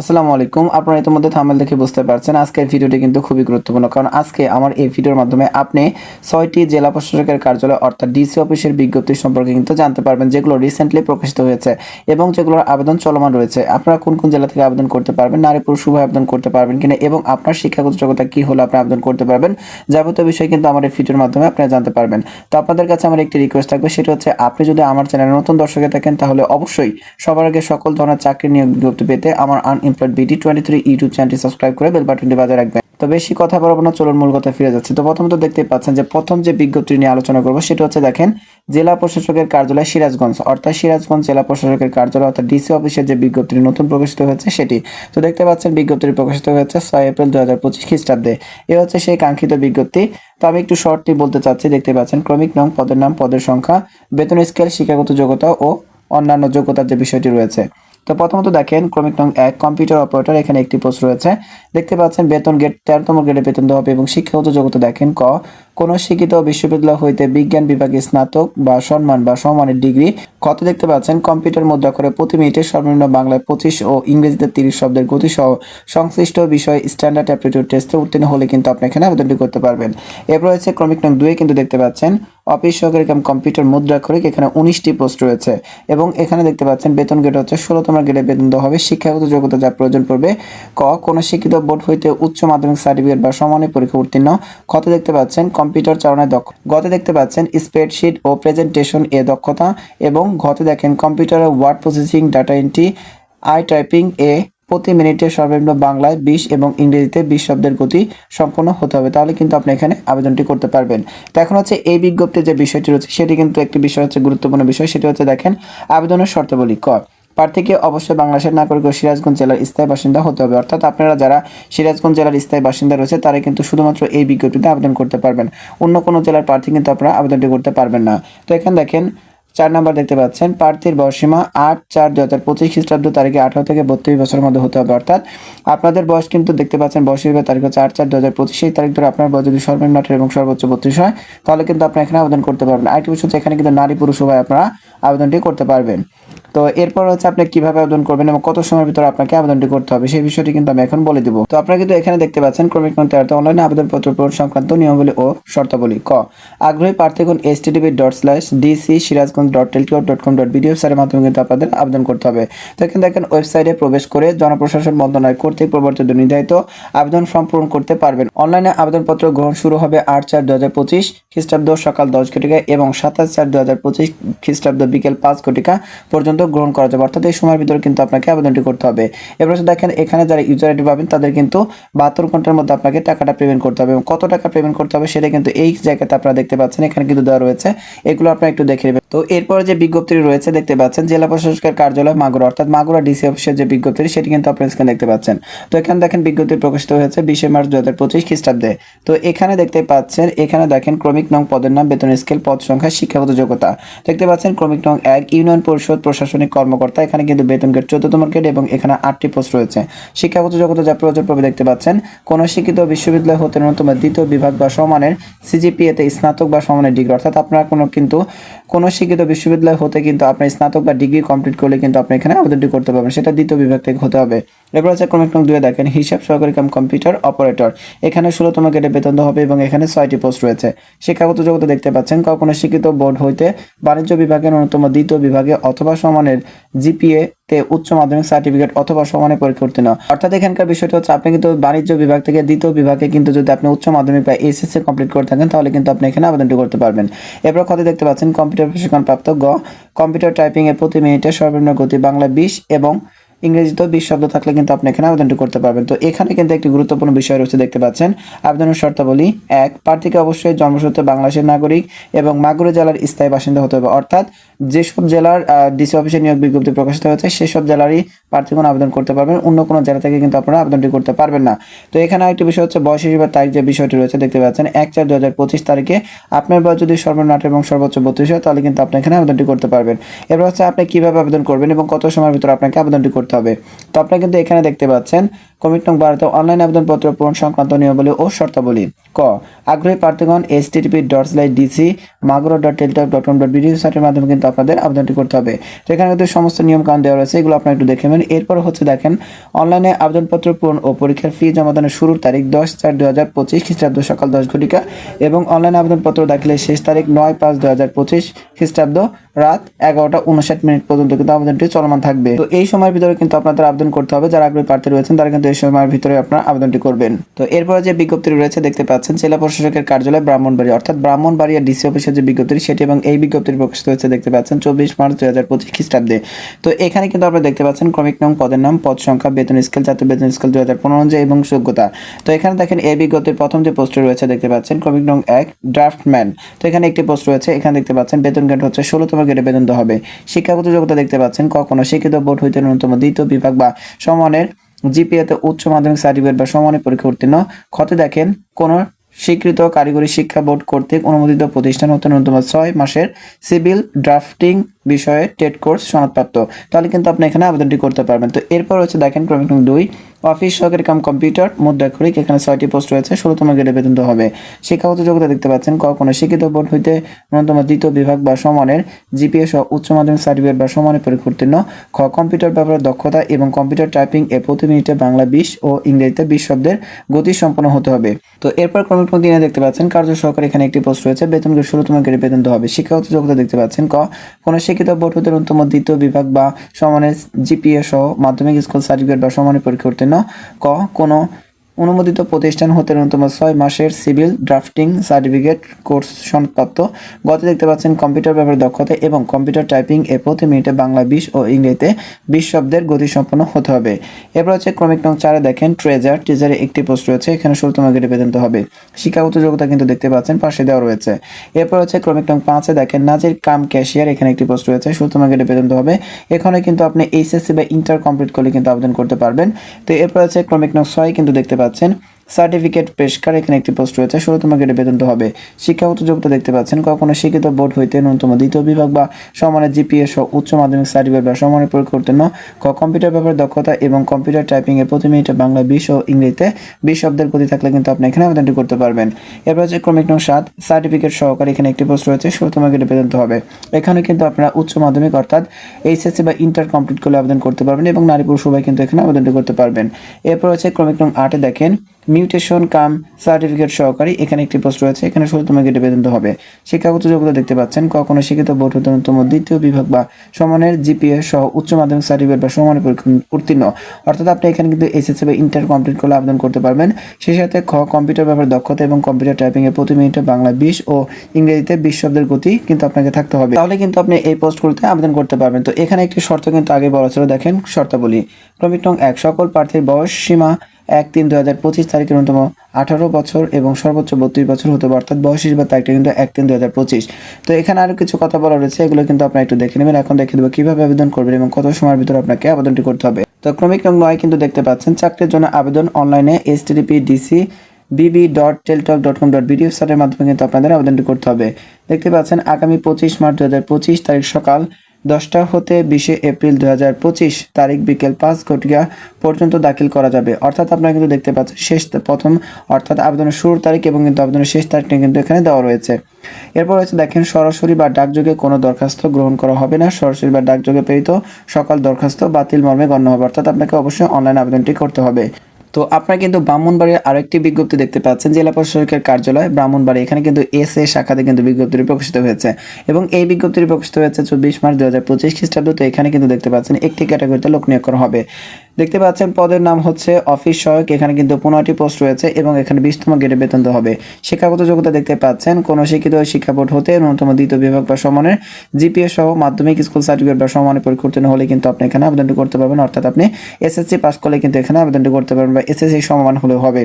আসসালামু আলাইকুম। আপনারা ইতিমধ্যে থামেল দেখে বুঝতে পারছেন, আজকের ভিডিওটি কিন্তু খুবই গুরুত্বপূর্ণ, কারণ আজকে আমার এই ভিডিওর মাধ্যমে আপনি ছয়টি জেলা প্রশাসকের কার্যালয়, অর্থাৎ ডিসি অফিসের বিজ্ঞপ্তি সম্পর্কে কিন্তু জানতে পারবেন, যেগুলো রিসেন্টলি প্রকাশিত হয়েছে এবং যেগুলোর আবেদন চলমান রয়েছে। আপনারা কোন কোন জেলা থেকে আবেদন করতে পারবেন, নারী, পুরুষ, উভয় আবেদন করতে পারবেন কিনা এবং আপনার শিক্ষাগত যোগ্যতা কি হলে আপনি আবেদন করতে পারবেন, যাবতীয় বিষয় কিন্তু আমার এই ভিডিওর মাধ্যমে আপনারা জানতে পারবেন। তো আপনাদের কাছে আমার একটি রিকোয়েস্ট থাকবে, সেটা হচ্ছে আপনি যদি আমার চ্যানেলে নতুন দর্শকে থাকেন, তাহলে অবশ্যই সবার আগে সকল ধরনের চাকরি নিয়োগ বিজ্ঞপ্তি পেতে আমার unemployed BD twenty three YouTube চ্যানেলটি সাবস্ক্রাইব করে বেল বাটনটি বাজায় রাখবেন। তো বেশি কথা বলব না, চলুন মূল কথা ফিরে যাচ্ছে। তো প্রথমত দেখতে পাচ্ছেন যে প্রথম যে বিজ্ঞপ্তি নিয়ে আলোচনা করব, সেটা হচ্ছে দেখেন, জেলা প্রশাসকের কার্যালয় সিরাজগঞ্জ। অর্থাৎ সিরাজগঞ্জ জেলা প্রশাসকের কার্যালয়, অর্থাৎ ডিসি অফিসের যে বিজ্ঞপ্তিটি নতুন প্রকাশিত হয়েছে সেটি। তো দেখতে পাচ্ছেন, বিজ্ঞপ্তিটি প্রকাশিত হয়েছে ছয় এপ্রিল দু হাজার পঁচিশ খ্রিস্টাব্দে। এ হচ্ছে সেই কাঙ্ক্ষিত বিজ্ঞপ্তি। তো আমি একটু শর্টটি বলতে চাচ্ছি, দেখতে পাচ্ছেন, ক্রমিক নং, পদের নাম, পদের সংখ্যা, বেতন স্কেল শিক্ষাগত যোগ্যতা ও অন্যান্য যোগ্যতার যে বিষয়টি রয়েছে। তো প্রথমত দেখেন, ক্রমিক নং এক, কম্পিউটার অপারেটর, এখানে একটি পোস্ট রয়েছে। দেখতে পাচ্ছেন, বেতন গেট, তেরোতম গ্রেডে বেতন দেওয়া হবে এবং শিক্ষাগত জগতে দেখেন, ক। কোন শিক্ষিত বিশ্ববিদ্যালয় হইতে বিজ্ঞান বিভাগে স্নাতক বা সম্মান বা সম্মানের ডিগ্রি কত দেখতে পাচ্ছেন? কম্পিউটার মুদ্রা করে প্রতি মিনিটে সর্বনিম্ন বাংলায় পঁচিশ ও ইংরেজিতে তিরিশ শব্দের গতি সহ সংশ্লিষ্ট বিষয় স্ট্যান্ডার্ড অ্যাপটিটিউড টেস্টে উত্তীর্ণ হলে কিন্তু আপনি এখানে আবেদনটি করতে পারবেন। এরপর রয়েছে ক্রমিক নং দুয়ে কিন্তু দেখতে পাচ্ছেন। অফিস সহকারী কাম কম্পিউটার মুদ্রাক্ষরিক এখানে উনিশটি পোস্ট রয়েছে এবং এখানে দেখতে পাচ্ছেন বেতন গেট হচ্ছে ষোলোতম গ্রেডে বেতন দেওয়া হবে। শিক্ষাগত যোগ্যতা যা প্রয়োজন পড়বে। ক, কোনো শিক্ষিত বোর্ড হইতে উচ্চ মাধ্যমিক সার্টিফিকেট বা সমানের পরীক্ষা উত্তীর্ণ। কত দেখতে পাচ্ছেন? কম্পিউটার চালনায় দক্ষ। গতে দেখতে পাচ্ছেন স্প্রেডশিট ও প্রেজেন্টেশন এ দক্ষতা এবং ঘতে দেখেন কম্পিউটারে ওয়ার্ড প্রসেসিং, ডাটা এন্ট্রি, আই টাইপিং এ প্রতি মিনিটে সর্বনিম্ন বাংলায় বিশ এবং ইংরেজিতে বিশ শব্দের গতি সম্পন্ন হতে হবে। তাহলে কিন্তু আপনি এখানে আবেদনটি করতে পারবেন। তো এখন হচ্ছে এই বিজ্ঞপ্তির যে বিষয়টি রয়েছে, সেটি কিন্তু একটি বিষয় হচ্ছে গুরুত্বপূর্ণ বিষয়, সেটি হচ্ছে দেখেন আবেদনের শর্তাবলী ক। প্রার্থীকে অবশ্যই বাংলাদেশের নাগরিক ও সিরাজগঞ্জ জেলার স্থায়ী বাসিন্দা হতে হবে। অর্থাৎ আপনারা যারা সিরাজগঞ্জ জেলার স্থায়ী বাসিন্দা রয়েছে, তারা কিন্তু শুধুমাত্র এই বিজ্ঞপ্তিতে আবেদন করতে পারবেন। অন্য কোনো জেলার প্রার্থী কিন্তু আপনারা আবেদনটি করতে পারবেন না। তো এখানে দেখেন চার নাম্বার দেখতে পাচ্ছেন প্রার্থীর বয়সীমা আট চার দু হাজার পঁচিশ খ্রিস্টাব্দ তারিখে আঠারো থেকে বত্রিশ বছরের মধ্যে হতে হবে, অর্থাৎ আপনাদের বয়স কিন্তু দেখতে পাচ্ছেন বয়সের তারিখ হচ্ছে আট চার দু হাজার পঁচিশ সেই তারিখ ধরে আপনার বয়স যদি সর্বনিম্ন আঠারো এবং সর্বোচ্চ বত্রিশ হয়, তাহলে কিন্তু আপনি এখানে আবেদন করতে পারবেন। আরেকটি বিষয় হচ্ছে এখানে কিন্তু নারী পুরুষ উভয় আপনারা আবেদনটি করতে পারবেন। তো এরপর হচ্ছে আপনি কীভাবে আবেদন করবেন এবং কত সময়ের ভিতরে আপনাকে আবেদনটি করতে হবে, সেই বিষয়টি কিন্তু আমি এখন বলে দিব। তো আপনারা কিন্তু এখানে দেখতে পাচ্ছেন, ক্রমিক নং তেরোতে অনলাইনে আবেদনপত্র পূরণ সংক্রান্ত নিয়মাবলী ও শর্তাবলী ক। আগ্রহী প্রার্থীগণ S TDB dot slash DC Sirajganj dot Teletalk dot com dot BD সাইটের মাধ্যমে কিন্তু আপনাদের আবেদন করতে হবে। তো এখানে দেখেন ওয়েবসাইটে প্রবেশ করে জনপ্রশাসন মন্ত্রণালয় কর্তৃক প্রবর্তিত নির্ধারিত আবেদন ফর্ম পূরণ করতে পারবেন। অনলাইনে আবেদনপত্র গ্রহণ শুরু হবে আট চার দু হাজার পঁচিশ খ্রিস্টাব্দ সকাল দশ ঘটিকা এবং সাতাশ চার দু হাজার পঁচিশ খ্রিস্টাব্দ বিকেল পাঁচ ঘটিকা পর্যন্ত গ্রহণ করা যাবে। অর্থাৎ এই সময়ের ভিতরে কিন্তু আপনাকে আবেদনটি করতে হবে। এবার দেখেন, এখানে যারা ইউজার আইডি পাবেন, তাদের কিন্তু বাহাত্তর ঘণ্টার মধ্যে আপনাকে টাকাটা পেমেন্ট করতে হবে এবং কত টাকা পেমেন্ট করতে হবে সেটা কিন্তু এই জায়গাতে আপনারা দেখতে পাচ্ছেন। এখানে কিন্তু দেওয়া রয়েছে। এগুলো আপনারা একটু দেখে নেবেন। তো এরপরে যে বিজ্ঞপ্তিটি রয়েছে, দেখতে পাচ্ছেন, জেলা প্রশাসকের কার্যালয় মাগুরা, অর্থাৎ মাগুরা ডিসি অফিসের যে বিজ্ঞপ্তি, সেটি কিন্তু আপনার স্ক্রিনে দেখতে পাচ্ছেন। তো এখানে দেখেন, বিজ্ঞপ্তি প্রকাশিত হয়েছে বিশে মার্চ দু হাজার পঁচিশ খ্রিস্টাব্দে। তো এখানে দেখতে পাচ্ছেন, এখানে দেখেন ক্রমিক নং পদের নাম, বেতন স্কেল পদ সংখ্যা, শিক্ষাগত যোগ্যতা। দেখতে পাচ্ছেন, ক্রমিক নং এক, ইউনিয়ন পরিষদ প্রশাসনিক কর্মকর্তা, এখানে কিন্তু বেতন গেট চোদ্দতম গ্রেড এবং এখানে আটটি পোস্ট রয়েছে। শিক্ষাগত যোগ্যতা যা প্রয়োজন পড়বে দেখতে পাচ্ছেন, কোন শিক্ষিত বিশ্ববিদ্যালয় হতে ন্যূনতম দ্বিতীয় বিভাগ বা সমানের সিজিপিএতে স্নাতক বা সমানের ডিগ্রি অর্থাৎ আপনার কোনো কিন্তু কোনো শিক্ষিত বিশ্ববিদ্যালয় হতে কিন্তু আপনি স্নাতক বা ডিগ্রি কমপ্লিট করলে কিন্তু আপনি এখানে আবেদনটি করতে পারবেন। সেটা দ্বিতীয় বিভাগ থেকে হতে হবে। এরপর আছে ক্রমিক নং দুয়ে দেখেন। হিসাব সহকারী কাম কম্পিউটার অপারেটর এখানে ষোলোতম গ্রেডে বেতন দেওয়া হবে এবং এখানে ছয়টি পোস্ট রয়েছে। শিক্ষাগত জগতে দেখতে পাচ্ছেন, কখনো শিক্ষিত বোর্ড হইতে বাণিজ্য বিভাগের অন্যতম দ্বিতীয় বিভাগে অথবা সমানের জিপিএ তে উচ্চ মাধ্যমিক সার্টিফিকেট অথবা সমানে পরীক্ষা উত্তীর্ণ অর্থাৎ এখানকার বিষয়টা হচ্ছে আপনি কিন্তু বাণিজ্য বিভাগ থেকে দ্বিতীয় বিভাগে কিন্তু যদি আপনি উচ্চ মাধ্যমিক বা এসএসসি কমপ্লিট করে থাকেন, তাহলে কিন্তু আপনি এখানে আবেদনটি করতে পারবেন। এরপর কথা দেখতে পাচ্ছেন কম্পিউটার প্রশিক্ষণ প্রাপ্ত গ কম্পিউটার টাইপিং এর প্রতি মিনিটে সর্বনিম্ন গতি বাংলা বিশ এবং ইংরেজিতেও বিশ শব্দ থাকলে কিন্তু আপনি এখানে আবেদনটি করতে পারবেন। তো এখানে কিন্তু একটি গুরুত্বপূর্ণ বিষয় রয়েছে, দেখতে পাচ্ছেন। আবেদনের শর্তাবলী এক, প্রার্থীকে অবশ্যই জন্মসূত্রে বাংলাদেশের নাগরিক এবং মাগুরা জেলার স্থায়ী বাসিন্দা হতে হবে। অর্থাৎ যেসব জেলার ডিসি অফিসে নিয়োগ বিজ্ঞপ্তি প্রকাশিত হয়েছে, সেসব জেলারই প্রার্থীগণ আবেদন করতে পারবেন। অন্য কোনো জেলা থেকে কিন্তু আপনারা আবেদনটি করতে পারবেন না। তো এখানে আরেকটি বিষয় হচ্ছে বয়স হিসেবে তারিখ যে বিষয়টি রয়েছে, দেখতে পাচ্ছেন, এক চার দু হাজার পঁচিশ তারিখে আপনার বয়স যদি সর্বনিম্ন আঠারো এবং সর্বোচ্চ বত্রিশ হয়, তাহলে কিন্তু আপনি এখানে আবেদনটি করতে পারবেন। এবার হচ্ছে আপনি কীভাবে আবেদন করবেন এবং কত সময়ের ভিতরে আপনাকে আবেদনটি করতে করতে হবে। তো আপনারা কিন্তু এখানে দেখতে পাচ্ছেন কমিট নং বারোতে অনলাইন আবেদনপত্র পূরণ সংক্রান্ত নিয়মাবলী ও শর্তাবলী। ক, আগ্রহী প্রার্থীগণ S TP dot slash DC Magura dot Teletalk dot com dot BD সাইটের মাধ্যমে কিন্তু আপনাদের আবেদনটি করতে হবে। তো এখানে কিন্তু সমস্ত নিয়ম কানুন দেওয়া রয়েছে, এগুলো আপনারা একটু দেখে নেবেন। এরপর হচ্ছে দেখেন, অনলাইনে আবেদনপত্র পূরণ ও পরীক্ষার ফি জমাদানের শুরুর তারিখ দশ চার দু হাজার পঁচিশ খ্রিস্টাব্দ সকাল দশ ঘটিকা এবং অনলাইন আবেদনপত্র দাখিলের শেষ তারিখ নয় পাঁচ দু হাজার পঁচিশ খ্রিস্টাব্দ রাত এগারোটা উনষাট মিনিট পর্যন্ত কিন্তু আবেদনটি চলমান থাকবে। তো এই সময়ের ভিতরে কিন্তু আপনাদের আবেদন করতে হবে। যারা আগ্রহী প্রার্থী রয়েছেন, তারা কিন্তু এই সময়ের ভিতরে আপনার আবেদনটি করবেন। তো এরপরে যে বিজ্ঞপ্তি রয়েছে, দেখতে পাচ্ছেন জেলা প্রশাসকের কার্যালয় ব্রাহ্মণবাড়িয়া। অর্থাৎ ব্রাহ্মণবাড়িয়া ডিসি অফিসের যে বিজ্ঞপ্তি সেটি এবং এই বিজ্ঞপ্তির প্রকাশিত হয়েছে, দেখতে পাচ্ছেন চব্বিশ মার্চ দুই হাজার পঁচিশ খ্রিস্টাব্দে। তো এখানে কিন্তু আপনারা দেখতে পাচ্ছেন ক্রমিক নাম পদের নাম পদ সংখ্যা, বেতন স্কেল, জাতীয় বেতন স্কেল দুই হাজার পনেরো অনুযায়ী এবং যোগ্যতা। তো এখানে দেখেন এই বিজ্ঞপ্তির প্রথম যে পোস্ট রয়েছে, দেখতে পাচ্ছেন ক্রমিক নং এক, ড্রাফটম্যান। তো এখানে একটি পোস্ট রয়েছে, এখানে দেখতে পাচ্ছেন বেতন গ্রেড হচ্ছে ষোলোতম গ্রেডে বেতন হবে। শিক্ষাগত যোগ্যতা দেখতে পাচ্ছেন কখনো শিক্ষিত, বোর্ড হইতে ন্যূনতম দ্বিতীয় বিভাগ বা সমানের জিপিএতে উচ্চ মাধ্যমিক সার্টিফিকেট বা সমানের পরীক্ষা উত্তীর্ণ। ক্ষতে দেখেন, কোনো স্বীকৃত কারিগরি শিক্ষা বোর্ড কর্তৃক অনুমোদিত প্রতিষ্ঠান হতে ন্যূনতম ছয় মাসের সিভিল ড্রাফটিং বিষয়ে টেট কোর্স সনদপ্রাপ্ত। তাহলে কিন্তু আপনি এখানে আবেদনটি করতে পারবেন। তো এরপর হচ্ছে দেখেন ক্রমিক দুই অফিস সহকারী কাম কম্পিউটার মুদ্রাক্ষরিক এখানে ছয়টি পোস্ট রয়েছে, ষোলোতম গ্রেডে বেতন হবে। শিক্ষাগত যোগ্যতা দেখতে পাচ্ছেন, ক, কোনো শিক্ষিত বোর্ড হইতে ন্যূনতম দ্বিতীয় বিভাগ বা সমানের জিপিএ সহ উচ্চ মাধ্যমিক সার্টিফিকেট বা সমানের পরীক্ষা উত্তীর্ণ। খ, কম্পিউটার ব্যাপারে দক্ষতা এবং কম্পিউটার টাইপিং এ প্রতি মিনিটে বাংলা বিশ ও ইংরেজিতে বিশ শব্দের গতি সম্পন্ন হতে হবে। তো এরপর ক্রমিক নং তিনে দেখতে পাচ্ছেন, কার্য সহকারী এখানে একটি পোস্ট রয়েছে, বেতন গ্রেড ষোলোতম গ্রেডে বেতন হবে। শিক্ষাগত যোগ্যতা দেখতে পাচ্ছেন, ক, কোনো শিক্ষিত বোর্ড হইতে ন্যূনতম দ্বিতীয় বিভাগ বা সমানের জিপিএ সহ মাধ্যমিক স্কুল সার্টিফিকেট বা সমানের পরীক্ষা ক কোনো অনুমোদিত প্রতিষ্ঠান হতে ন্যূনতম ছয় মাসের সিভিল ড্রাফটিং সার্টিফিকেট কোর্স সনদপ্রাপ্ত। গত দেখতে পাচ্ছেন কম্পিউটার ব্যাপারে দক্ষতা এবং কম্পিউটার টাইপিং এ প্রতি মিনিটে বাংলা, বিশ ও ইংরেজিতে বিশ শব্দের গতি সম্পন্ন হতে হবে। এরপর হচ্ছে ক্রমিক নং চারে দেখেন, ট্রেজার। ট্রেজারে একটি পোস্ট রয়েছে, এখানে ষোলতম গ্রেডে বেতন হবে। শিক্ষাগত যোগ্যতা কিন্তু দেখতে পাচ্ছেন, পাশে দেওয়া রয়েছে। এরপর হচ্ছে ক্রমিক নং পাঁচে দেখেন, নাজির কাম ক্যাশিয়ার, এখানে একটি পোস্ট রয়েছে ষোলতম গ্রেডে বেতন হবে। এখানে কিন্তু আপনি এইচএসসি বা ইন্টার কমপ্লিট করলে কিন্তু আবেদন করতে পারবেন। তো এরপর হচ্ছে ক্রমিক নং ছয় কিন্তু দেখতে পাচ্ছেন। আছেন সার্টিফিকেট পেশকার এখানে একটি পোস্ট রয়েছে। ষোলোতম গ্রেডে বেতন হবে। শিক্ষাগত যোগ্যতা দেখতে পাচ্ছেন। কখনো শিক্ষিত বোর্ড হইতে ন্যূনতম দ্বিতীয় বিভাগ বা সমানের সহ উচ্চ মাধ্যমিক সার্টিফিকেট বা সমানের পরীক্ষা উত্তীর্ণ ক, কম্পিউটার ব্যাপারে দক্ষতা এবং কম্পিউটার টাইপিং এ প্রতি মিনিটে বাংলা, বিশ ও ইংরেজিতে বিশ শব্দের গতি থাকলে কিন্তু আপনি এখানে আবেদনটি করতে পারবেন। এরপর হচ্ছে ক্রমিক নং সাত সার্টিফিকেট সহকারে এখানে একটি পোস্ট রয়েছে। ষোলোতম গ্রেডে বেতন হবে। এখানে কিন্তু আপনারা উচ্চ মাধ্যমিক অর্থাৎ এইচএসসি বা ইন্টার কমপ্লিট করলে আবেদন করতে পারবেন এবং নারী পুরুষ উভয় কিন্তু এখানে আবেদনটি করতে পারবেন। এরপর হচ্ছে ক্রমিক নং আটে দেখেন মিউটেশন কাম সার্টিফিকেট সহকারী এখানে একটি পোস্ট রয়েছে। এখানে ষোলোতম গ্রেডে বেতন হবে। শিক্ষাগত যোগ্যতা দেখতে পাচ্ছেন। কখনো শিক্ষিত, বোর্ড ন্যূনতম দ্বিতীয় বিভাগ বা সমানের জিপিএ সহ উচ্চ মাধ্যমিক সার্টিফিকেট বা সমানের পরীক্ষা উত্তীর্ণ। অর্থাৎ আপনি এখানে কিন্তু এসএসসি বা ইন্টার কমপ্লিট করলে আবেদন করতে পারবেন। সেই সাথে খ, কম্পিউটার ব্যাপারে দক্ষতা এবং কম্পিউটার টাইপিং এ প্রতি মিনিটে বাংলা বিশ ও ইংরেজিতে বিশ শব্দের গতি কিন্তু আপনাকে থাকতে হবে। তাহলে কিন্তু আপনি এই পোস্টগুলোতে আবেদন করতে পারবেন। তো এখানে একটি শর্ত কিন্তু আগে বলা ছিল, দেখেন শর্তাবলী। ক্রমিক নং এক, সকল প্রার্থীর বয়স, সীমা এক তিন দু হাজার পঁচিশ তারিখের ন্যূনতম আঠারো বছর এবং সর্বোচ্চ বত্রিশ বছর হতে পারে, অর্থাৎ বয়স হিসেবে তারিখটা কিন্তু এক তিন দু হাজার পঁচিশ। তো এখানে আরও কিছু কথা বলা রয়েছে, এগুলো কিন্তু আপনারা একটু দেখে নেবেন। এখন দেখে দেবো কীভাবে আবেদন করবেন এবং কত সময়ের ভিতরে আপনাকে আবেদনটি করতে হবে। তো ক্রমিক নং নয় কিন্তু দেখতে পাচ্ছেন, চাকরির জন্য আবেদন অনলাইনে S TDP DC BB dot Teletalk dot com dot BD সাইটের মাধ্যমে কিন্তু আপনাদের আবেদনটি করতে হবে। দেখতে পাচ্ছেন, আগামী পঁচিশ মার্চ দু হাজার পঁচিশ তারিখ সকাল দশটা হতে বিশে এপ্রিল দু তারিখ বিকেল পাঁচ ঘটিকা পর্যন্ত দাখিল করা যাবে। অর্থাৎ আপনারা কিন্তু দেখতে পাচ্ছেন শেষ প্রথম, অর্থাৎ আবেদনের শুরুর তারিখ এবং কিন্তু আবেদনের শেষ তারিখটা কিন্তু এখানে দেওয়া রয়েছে। এরপর হচ্ছে দেখেন, সরাসরি বা ডাকযোগে কোনো দরখাস্ত গ্রহণ করা হবে না। সরাসরি বা ডাকযোগে প্রেরিত সকল দরখাস্ত বাতিল মর্মে গণ্য হবে। অর্থাৎ আপনাকে অবশ্যই অনলাইন আবেদনটি করতে হবে। তো আপনারা কিন্তু ব্রাহ্মণবাড়ির আরেকটি বিজ্ঞপ্তি দেখতে পাচ্ছেন, জেলা প্রশাসকের কার্যালয় ব্রাহ্মণবাড়ি। এখানে কিন্তু এস এ শাখাতে কিন্তু বিজ্ঞপ্তিটি প্রকাশিত হয়েছে এবং এই বিজ্ঞপ্তিটি প্রকাশিত হয়েছে চব্বিশ মার্চ দু হাজার পঁচিশ খ্রিস্টাব্দ। তো এখানে কিন্তু দেখতে পাচ্ছেন, একটি ক্যাটাগরিতে লোক নিয়োগ করা হবে। দেখতে পাচ্ছেন পদের নাম হচ্ছে অফিস সহায়ক। এখানে কিন্তু পনেরোটি পোস্ট রয়েছে এবং এখানে বিশতম গেটে বেতন হবে। শিক্ষাগত যোগ্যতা দেখতে পাচ্ছেন, কোনো শিক্ষিত শিক্ষা বোর্ড হতে ন্যূনতম দ্বিতীয় বিভাগ বা সমানের জিপিএ সহ মাধ্যমিক স্কুল সার্টিফিকেট বা সমানের পরীক্ষা উত্তীর্ণ হলে কিন্তু আপনি এখানে আবেদনটি করতে পারবেন। অর্থাৎ আপনি এসএসসি পাস করলে কিন্তু এখানে আবেদনটি করতে পারবেন বা এসএসসি সমান হলেও হবে।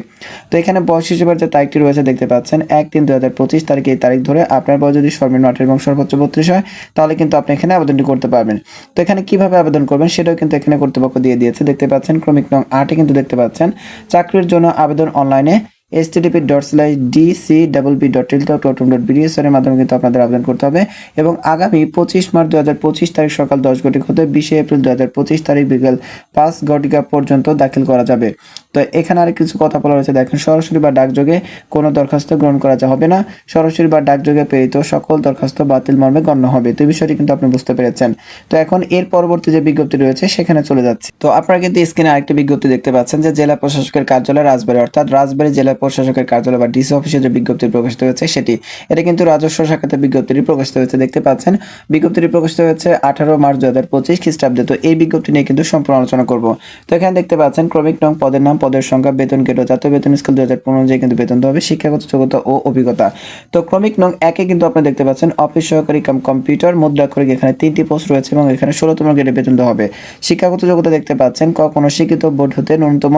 তো এখানে বয়স হিসেবে যে তারিখটি রয়েছে দেখতে পাচ্ছেন, এক তিন দু হাজার পঁচিশ তারিখে এই তারিখ ধরে আপনার বয়স যদি সর্বনিম্ন আঠারো এবং সর্বোচ্চ বত্রিশ হয়, তাহলে কিন্তু আপনি এখানে আবেদনটি করতে পারবেন। তো এখানে কীভাবে আবেদন করবেন সেটাও কিন্তু এখানে কর্তৃপক্ষ দিয়ে দিয়েছে। দেখতে পাচ্ছেন। ক্রমিক নং আটে কিন্তু দেখতে পাচ্ছেন। চাকরির জন্য আবেদন অনলাইনে S dot slash D C double B dot Teletalk dot com dot বিডিএসের মাধ্যমে কিন্তু আপনাদের আবেদন করতে হবে। এবং আগামী পঁচিশ মার্চ দু হাজার পঁচিশ তারিখ সকাল দশ ঘটিকা হতে বিশে এপ্রিল দু হাজার পঁচিশ তারিখ বিকেল পাঁচ ঘটিকা পর্যন্ত দাখিল করা যাবে। তো এখানে আর কিছু কথা বলা রয়েছে দেখেন সরাসরি বা ডাকযোগে কোনো দরখাস্ত গ্রহণ করা হবে না। সরাসরি বা ডাকযোগে প্রেরিত সকল দরখাস্ত বাতিল মর্মে গণ্য হবে। তো এই বিষয়টি কিন্তু আপনি বুঝতে পেরেছেন। তো এখন এর পরবর্তী যে বিজ্ঞপ্তি রয়েছে, সেখানে চলে যাচ্ছে। তো আপনারা কিন্তু স্ক্রিনে আরেকটি বিজ্ঞপ্তি দেখতে পাচ্ছেন যে জেলা প্রশাসকের কার্যালয় রাজবাড়ী, অর্থাৎ রাজবাড়ী জেলা প্রশাসকের কার্যালয় বা ডিসি অফিসে যে বিজ্ঞপ্তি প্রকাশিত হয়েছে, সেটি। এটা কিন্তু রাজস্ব শাখাতে বিজ্ঞপ্তিটি প্রকাশিত হয়েছে, দেখতে পাচ্ছেন। বিজ্ঞপ্তিটি প্রকাশিত হয়েছে আঠারো মার্চ দু হাজার পঁচিশ খ্রিস্টাব্দে। তো এই বিজ্ঞপ্তি নিয়ে কিন্তু সম্পূর্ণ আলোচনা করব। তো এখানে দেখতে পাচ্ছেন, ক্রমিক নং পদের নাম, পদের সংখ্যা, বেতন কেটো জাতীয় বেতন স্কেল দু হাজার পনেরো অনুযায়ী কিন্তু বেতন হবে, শিক্ষাগত যোগ্যতা ও অভিজ্ঞতা। তো ক্রমিক নং একে কিন্তু আপনি দেখতে পাচ্ছেন, অফিস সহকারী কাম কম্পিউটার মুদ্রাক্ষরিক এখানে তিনটি পোস্ট রয়েছে এবং এখানে ষোলোতম গ্রেডে বেতন হবে। শিক্ষাগত যোগ্যতা দেখতে পাচ্ছেন, ক, কোনো শিক্ষিত বোর্ড হতে ন্যূনতম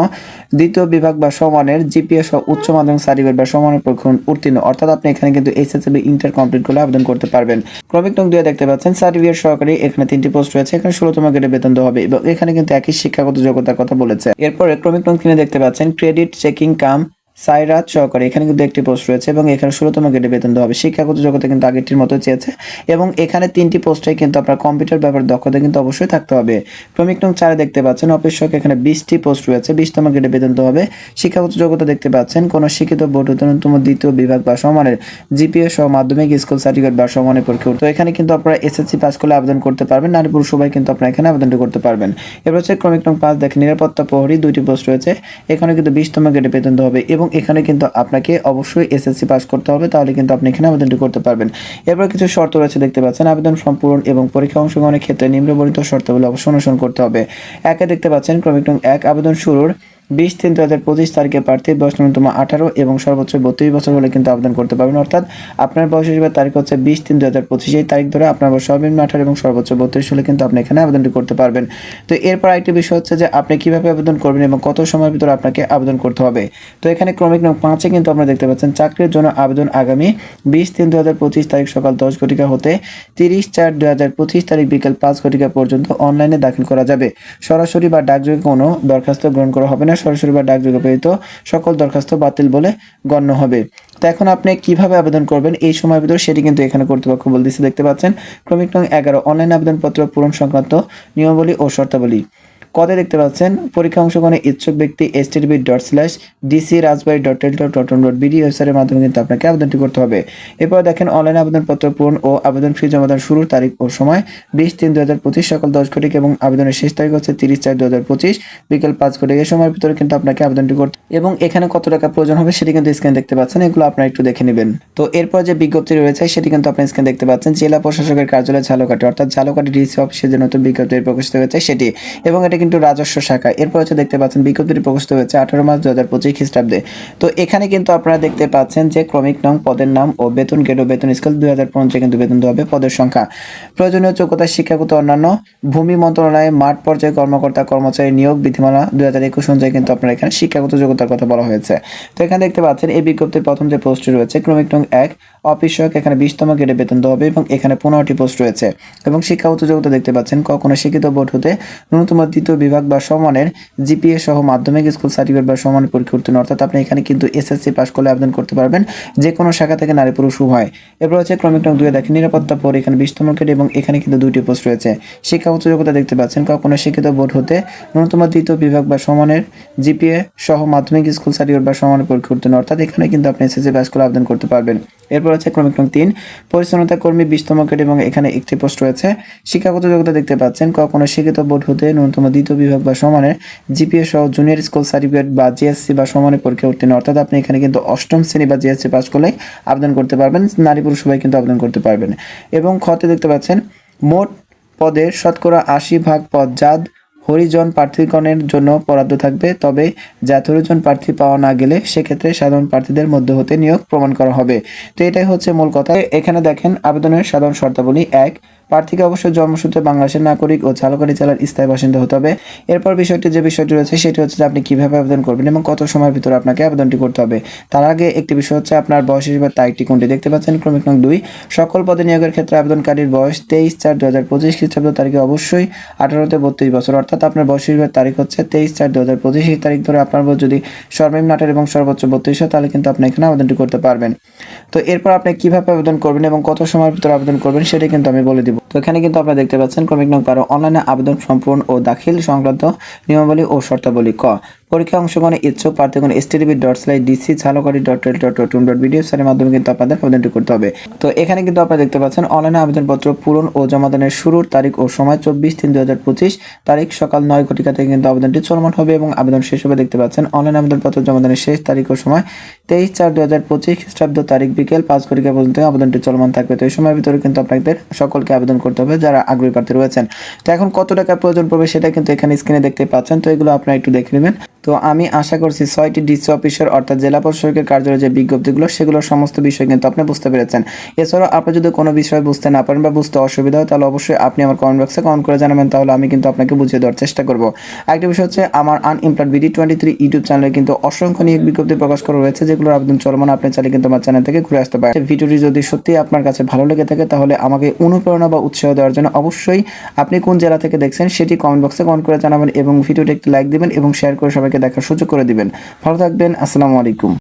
দ্বিতীয় বিভাগ বা সমানের জিপিএ সহ উচ্চ মাধ্যমিক সার্টিফিকেট বা সমানের পরীক্ষণ উত্তীর্ণ। অর্থাৎ আপনি এখানে কিন্তু এসএসএবি ইন্টার কমপ্লিট করে আবেদন করতে পারবেন। ক্রমিক নং দুয়ে দেখতে পাচ্ছেন, সার্টিফিকেট সহকারে এখানে তিনটি পোস্ট রয়েছে, এখানে ষোলোতম গ্রেডে বেতন দেওয়া হবে এবং এখানে কিন্তু একই শিক্ষাগত যোগ্যতার কথা বলেছে। এরপরে ক্রমিক নং তিনে দেখতে পাচ্ছেন ক্রেডিট চেকিং কাম সাইরাত সহকারে। এখানে কিন্তু একটি পোস্ট রয়েছে এবং এখানে ষোলোতম গ্রেডে বেতন দেওয়া হবে। শিক্ষাগত জগতে কিন্তু আগেরটির মতো চেয়েছে এবং এখানে তিনটি পোস্টে কিন্তু আপনার কম্পিউটার ব্যাপারে দক্ষতা কিন্তু অবশ্যই থাকতে হবে। ক্রমিক নং চারে দেখতে পাচ্ছেন সহক এখানে বিশটি পোস্ট রয়েছে, বিশতম গ্রেডে বেতন দেওয়া হবে। শিক্ষাগত যোগ্যতা দেখতে পাচ্ছেন, কোন শিক্ষিত বোর্ড ন্যূনতম দ্বিতীয় বিভাগ বা সমানের জিপিএ সহ মাধ্যমিক, স্কুল সার্টিফিকেট বা সমানের পরীক্ষা তো এখানে কিন্তু আপনারা এসএসসি পাস করলে আবেদন করতে পারবেন, নারী পুরুষ সবাই কিন্তু আপনারা এখানে আবেদনটি করতে পারবেন। এবার হচ্ছে ক্রমিক নং পাঁচ, দেখেন নিরাপত্তা প্রহরী দুইটি পোস্ট রয়েছে। এখানে কিন্তু বিশতম গ্রেডে বেতন দেওয়া হবে এবং এখানে কিন্তু আপনাকে অবশ্যই এসএসসি পাস করতে হবে, তাহলে কিন্তু আপনি এখানে আবেদনটি করতে পারবেন। এরপর কিছু শর্ত রয়েছে, দেখতে পাচ্ছেন, আবেদন সম্পূর্ণ এবং পরীক্ষা অংশগ্রহণের ক্ষেত্রে নিম্নবর্ণিত শর্তাবলী অবশ্যই অনুসরণ করতে হবে। একে দেখতে পাচ্ছেন, ক্রমিক এক, আবেদন শুরুর বিশ তিন দু হাজার পঁচিশ তারিখে প্রার্থীর বয়স ন্যূনতম আঠারো এবং সর্বোচ্চ বত্রিশ বছর হলে কিন্তু আবেদন করতে পারবেন। অর্থাৎ আপনার বয়স হিসেবে তারিখ হচ্ছে বিশ তিন দু হাজার পঁচিশ। এই তারিখ ধরে আপনার বয়স সর্বনিম্ন আঠারো এবং সর্বোচ্চ বত্রিশ হলে কিন্তু আপনি এখানে আবেদনটি করতে পারবেন। তো এরপর আরেকটি বিষয় হচ্ছে যে আপনি কীভাবে আবেদন করবেন এবং কত সময়ের ভিতরে আপনাকে আবেদন করতে হবে? তো এখানে ক্রমিক নং পাঁচে কিন্তু আপনারা দেখতে পাচ্ছেন, চাকরির জন্য আবেদন আগামী বিশ তিন দু হাজার পঁচিশ তারিখ সকাল দশ ঘটিকা হতে তিরিশ চার দু হাজার পঁচিশ তারিখ বিকেল পাঁচ ঘটিকা পর্যন্ত অনলাইনে দাখিল করা যাবে। সরাসরি বা ডাকযোগে কোনো দরখাস্ত গ্রহণ করা হবে না। সরাসরি বা ডাকযোগে প্রেরিত সকল দরখাস্ত বাতিল বলে গণ্য হবে। তো এখন আপনি কীভাবে আবেদন করবেন? এই সময়ের ভিতরে সেটি কিন্তু এখানে কর্তৃপক্ষ বলতেছে, দেখতে পাচ্ছেন। ক্রমিক নং এগারো, অনলাইন আবেদনপত্র পূরণ সংক্রান্ত নিয়মাবলী ও শর্তাবলী। কদে দেখতে পাচ্ছেন, পরীক্ষা অংশগ্রহণে ইচ্ছুক ব্যক্তি S TV dot slash DC Rajbari dot Teletalk dot dot dot BD ওয়েবসাইটের মাধ্যমে কিন্তু আপনাকে আবেদনটি করতে হবে। এরপর দেখেন অনলাইন আবেদনপত্র পূরণ ও আবেদন ফি জমাদান শুরুর তারিখ ও সময়, বিশ তিন দু হাজার পঁচিশ সকাল দশ ঘটিক এবং আবেদনের শেষ তারিখ হচ্ছে তিরিশ চার দু হাজার পঁচিশ বিকেল পাঁচ ঘটিক এই সময়ের ভিতরে কিন্তু আপনাকে আবেদনটি করতে এবং এখানে কত টাকা প্রয়োজন হবে সেটি কিন্তু স্ক্রিন দেখতে পাচ্ছেন, এগুলো আপনারা একটু দেখে নেবেন। তো এরপর যে বিজ্ঞপ্তি রয়েছে সেটি কিন্তু আপনি স্ক্রিন দেখতে পাচ্ছেন, জেলা প্রশাসকের কার্যালয় ঝালকাঠি, অর্থাৎ ঝালকাঠি ডিসি অফিসে যে নতুন বিজ্ঞপ্তি প্রকাশিত হয়েছে সেটি। এবং এটা কিন্তু রাজস্ব শাখা। এরপর হচ্ছে দেখতে পাচ্ছেন, বিজ্ঞপ্তিটি প্রকাশিত হয়েছে আঠারো মার্চ দু হাজার পঁচিশ খ্রিস্টাব্দে। তো এখানে কিন্তু আপনারা দেখতে পাচ্ছেন যে ক্রমিক নং পদের নাম ও বেতন গেট ও বেতন স্কেল দুই হাজার পঞ্চাশ কিন্তু বেতন হবে পদের সংখ্যা। প্রয়োজনীয় যোগ্যতা, শিক্ষাগত অন্যান্য, ভূমি মন্ত্রণালয়ে, মাঠ পর্যায়ে কর্মকর্তা, কর্মচারী নিয়োগ বিধিমালা দুই হাজার একুশ অনুযায়ী কিন্তু আপনারা এখানে শিক্ষাগত যোগ্যতার কথা বলা হয়েছে। তো এখানে দেখতে পাচ্ছেন, এই বিজ্ঞপ্তির প্রথম যে পোস্টটি রয়েছে, ক্রমিক নং এক, অফিস সহায়ক, এখানে বিশতম গ্রেডে বেতন দেওয়া হবে এবং এখানে পনেরোটি পোস্ট রয়েছে। এবং শিক্ষাগত যোগ্যতা দেখতে পাচ্ছেন, কখনো শিক্ষিত বোর্ড হতে ন্যূনতম দ্বিতীয় বিভাগ বা সমানের জিপিএ সহ মাধ্যমিক স্কুল সার্টিফিকেট বা সমানের পরীক্ষা উত্তীর্ণ, অর্থাৎ আপনি এখানে কিন্তু এসএসসি পাস করলে আবেদন করতে পারবেন। যে কোনো শাখা থেকে নারী পুরুষ উভয়। এরপর হচ্ছে ক্রমিক নং দুয়ে দেখেন, নিরাপত্তা পর এখানে বিশতম গ্রেড এবং এখানে কিন্তু দুইটি পোস্ট রয়েছে। শিক্ষাগত যোগ্যতা দেখতে পাচ্ছেন, কখনো শিক্ষিত বোর্ড হতে ন্যূনতম দ্বিতীয় বিভাগ বা সমানের জিপিএ সহ মাধ্যমিক স্কুল সার্টিফিকেট বা সমানের পরীক্ষা উত্তীর্ণ, অর্থাৎ এখানে কিন্তু আপনি এসএসসি পাস করলে আবেদন করতে পারবেন। এরপর হচ্ছে ক্রমিক নং তিন, পরিচ্ছন্নতা কর্মী বিশতম গ্রেড এবং এখানে একটি পোস্ট রয়েছে। শিক্ষাগত যোগ্যতা দেখতে পাচ্ছেন, কখনো শিক্ষিত বোর্ড হতে ন্যূনতম দ্বিতীয় বিভাগ বা সমানের জিপিএ সহ জুনিয়র স্কুল সার্টিফিকেট বা জিএসসি বা সমানের পরীক্ষা উত্তীর্ণ। অর্থাৎ আপনি এখানে কিন্তু অষ্টম শ্রেণি বা জিএসসি পাস করলে আবেদন করতে পারবেন। নারী পুরুষ সবাই কিন্তু আবেদন করতে পারবেন। এবং খতে দেখতে পাচ্ছেন, মোট পদের শতকরা আশি ভাগ পদ জাত হরিজন প্রার্থীগণের জন্য বরাদ্দ থাকবে। তবে জাত হরিজন প্রার্থী পাওয়া না গেলে সেক্ষেত্রে সাধারণ প্রার্থীদের মধ্যে হতে নিয়োগ প্রমাণ করা হবে। তো এটাই হচ্ছে মূল কথা। এখানে দেখেন, আবেদনের সাধারণ শর্তাবলী এক প্রার্থীকে অবশ্যই জন্মসূত্রে বাংলাদেশের নাগরিক ও ঝালকাঠি জেলার স্থায়ী বাসিন্দা হতে হবে। এরপর বিষয়টি যে বিষয়টি রয়েছে, সেটি হচ্ছে যে আপনি কীভাবে আবেদন করবেন এবং কত সময়ের ভিতরে আপনাকে আবেদনটি করতে হবে। তার আগে একটি বিষয় হচ্ছে, আপনার বয়স হিসেবে তারিখটি কোনটি দেখতে পাচ্ছেন? ক্রমিক নং দুই, সকল পদে নিয়োগের ক্ষেত্রে আবেদনকারীর বয়স তেইশ চার দু হাজার পঁচিশ খ্রিস্টাব্দ তারিখে অবশ্যই আঠারোতে বত্রিশ বছর। অর্থাৎ আপনার বয়স হিসেবে তারিখ হচ্ছে তেইশ চার দু হাজার পঁচিশ। এই তারিখ ধরে আপনার যদি সর্বনিম্ন আঠারো এবং সর্বোচ্চ বত্রিশ হয়, তাহলে কিন্তু আপনি এখানে আবেদনটি করতে পারবেন। তো এরপর আপনি কীভাবে আবেদন করবেন এবং কত সময়ের ভিতরে আবেদন করবেন, সেটা কিন্তু আমি বলে দিব। তো এখানে কিন্তু আপনারা দেখতে পাচ্ছেন, ক্রমিক নং বারো অনলাইনে আবেদন সম্পূর্ণ ও দাখিল সংক্রান্ত নিয়মাবলী ও শর্তাবলী ক। পরীক্ষা অংশগ্রহণে ইচ্ছুক প্রার্থীগণ S TV dot slash DC Jhalokathi dot Teletalk dot com dot BD সারের মাধ্যমে কিন্তু আপনাদের আবেদনটি করতে হবে। তো এখানে কিন্তু আপনারা দেখতে পাচ্ছেন, অনলাইনে আবেদনপত্র পূরণ ও জমাদানের শুরুর তারিখ ও সময় চব্বিশ তিন দু হাজার পঁচিশ, তারিখ সকাল নয় ঘটিকা থেকে কিন্তু আবেদনটি চলমান হবে এবং আবেদন শেষ হবে দেখতে পাচ্ছেন, অনলাইন আবেদনপত্র জমাদানের শেষ তারিখ ও সময় তেইশ চার দু হাজার পঁচিশ খ্রিস্টাব্দ তারিখ বিকেল পাঁচ ঘটিকা পর্যন্ত আবেদনটি চলমান থাকবে। তো এই সময়ের ভিতরে কিন্তু আপনাদের সকলকে আবেদন করতে হবে যারা আগ্রহী প্রার্থী রয়েছেন। তো এখন কত টাকা প্রয়োজন পড়বে সেটা কিন্তু এখানে স্ক্রিনে দেখতে পাচ্ছেন, তো এগুলো আপনারা একটু দেখে নেবেন। তো আমি আশা করছি ছয়টি ডিসি অফিসের অর্থাৎ জেলা প্রশাসকের কার্যালয়ে যে বিজ্ঞপ্তিগুলো সেগুলো সমস্ত বিষয় কিন্তু আপনি বুঝতে পেরেছেন। এছাড়াও আপনি যদি কোনো বিষয় বুঝতে না পারেন বা বুঝতে অসুবিধা হয়, তাহলে অবশ্যই আপনি আমার কমেন্ট বক্সে কমেন্ট করে জানাবেন, তাহলে আমি কিন্তু আপনাকে বুঝিয়ে দেওয়ার চেষ্টা করব। আরেকটা বিষয় হচ্ছে, আমার unemployed BD twenty three YouTube চ্যানেলে কিন্তু অসংখ্য নিয়োগ বিজ্ঞপ্তি প্রকাশ করা রয়েছে, যেগুলোর আবেদন চলমান, আপনি চাইলে কিন্তু আমার চ্যানেল থেকে ঘুরে আসতে পারেন। ভিডিওটি যদি সত্যি আপনার কাছে ভালো লেগে থাকে, তাহলে আমাকে অনুপ্রেরণা বা উৎসাহ দেওয়ার জন্য অবশ্যই আপনি কোন জেলা থেকে দেখছেন, সেটি কমেন্ট বক্সে কমেন্ট করে জানাবেন এবং ভিডিওটি একটি লাইক দিবেন এবং শেয়ার করে সবাইকে দেখার সুযোগ করে দিবেন। ভালো থাকবেন আসসালামু আলাইকুম।